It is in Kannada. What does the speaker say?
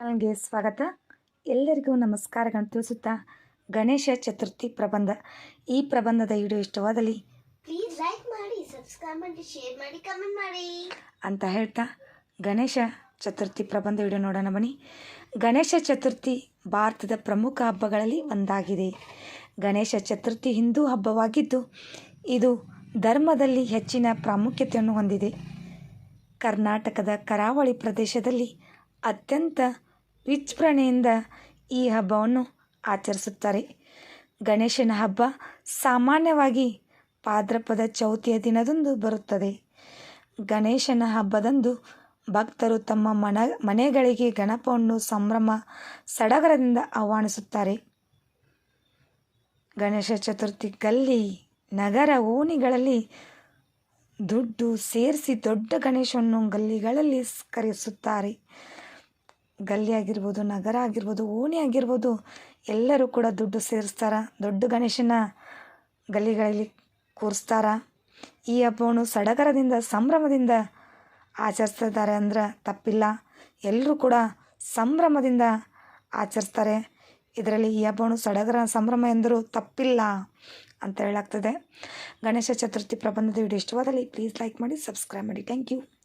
ಚಾನಲ್ಗೆ ಸ್ವಾಗತ. ಎಲ್ಲರಿಗೂ ನಮಸ್ಕಾರಗಳನ್ನು ತಿಳಿಸುತ್ತಾ ಗಣೇಶ ಚತುರ್ಥಿ ಪ್ರಬಂಧ. ಈ ಪ್ರಬಂಧದ ವಿಡಿಯೋ ಇಷ್ಟವಾದಲ್ಲಿ ಪ್ಲೀಸ್ ಲೈಕ್ ಮಾಡಿ ಸಬ್ಸ್ಕ್ರೈಬ್ ಮಾಡಿ ಶೇರ್ ಮಾಡಿ ಕಮೆಂಟ್ ಮಾಡಿ. ಅಂತ ಹೇಳ್ತಾ ಗಣೇಶ ಚತುರ್ಥಿ ಪ್ರಬಂಧ ವಿಡಿಯೋ ನೋಡೋಣ ಬನ್ನಿ. ಗಣೇಶ ಚತುರ್ಥಿ ಭಾರತದ ಪ್ರಮುಖ ಹಬ್ಬಗಳಲ್ಲಿ ಒಂದಾಗಿದೆ. ಗಣೇಶ ಚತುರ್ಥಿ ಹಿಂದೂ ಹಬ್ಬವಾಗಿದ್ದು ಇದು ಧರ್ಮದಲ್ಲಿ ಹೆಚ್ಚಿನ ಪ್ರಾಮುಖ್ಯತೆಯನ್ನು ಹೊಂದಿದೆ. ಕರ್ನಾಟಕದ ಕರಾವಳಿ ಪ್ರದೇಶದಲ್ಲಿ ಅತ್ಯಂತ ವಿಜೃಂಭಣೆಯಿಂದ ಈ ಹಬ್ಬವನ್ನು ಆಚರಿಸುತ್ತಾರೆ. ಗಣೇಶನ ಹಬ್ಬ ಸಾಮಾನ್ಯವಾಗಿ ಭಾದ್ರಪದ ಚೌತಿಯ ದಿನದಂದು ಬರುತ್ತದೆ. ಗಣೇಶನ ಹಬ್ಬದಂದು ಭಕ್ತರು ತಮ್ಮ ಮನ, ಮನೆಗಳಿಗೆ ಗಣಪವನ್ನು ಸಂಭ್ರಮ ಸಡಗರದಿಂದ ಆಹ್ವಾನಿಸುತ್ತಾರೆ. ಗಣೇಶ ಚತುರ್ಥಿ ಗಲ್ಲಿ, ನಗರ ಓಣಿಗಳಲ್ಲಿ ದುಡ್ಡು ಸೇರಿಸಿ ದೊಡ್ಡ ಗಣೇಶವನ್ನು ಗಲ್ಲಿಗಳಲ್ಲಿ ಕರೆಸುತ್ತಾರೆ ಗಲ್ಲಿ ಆಗಿರ್ಬೋದು, ನಗರ ಆಗಿರ್ಬೋದು, ಓಣಿ ಆಗಿರ್ಬೋದು, ಎಲ್ಲರೂ ಕೂಡ ದುಡ್ಡು ಸೇರಿಸ್ತಾರ. ದೊಡ್ಡ ಗಣೇಶನ ಗಲ್ಲಿಗಳಲ್ಲಿ ಕೂರಿಸ್ತಾರ. ಈ ಹಬ್ಬವನ್ನು ಸಡಗರದಿಂದ, ಸಂಭ್ರಮದಿಂದ ಆಚರಿಸ್ತಿದ್ದಾರೆ ಅಂದ್ರೆ ತಪ್ಪಿಲ್ಲ. ಎಲ್ಲರೂ ಕೂಡ ಸಂಭ್ರಮದಿಂದ ಆಚರಿಸ್ತಾರೆ. ಇದರಲ್ಲಿ ಈ ಹಬ್ಬವನ್ನು ಸಡಗರ, ಸಂಭ್ರಮ ಎಂದರೂ ತಪ್ಪಿಲ್ಲ ಅಂತ ಹೇಳಾಗ್ತದೆ ಗಣೇಶ ಚತುರ್ಥಿ ಪ್ರಬಂಧದ ವಿಡಿಯೋ ಇಷ್ಟವಾದಲ್ಲಿ ಪ್ಲೀಸ್ ಲೈಕ್ ಮಾಡಿ ಸಬ್ಸ್ಕ್ರೈಬ್ ಮಾಡಿ. Thank you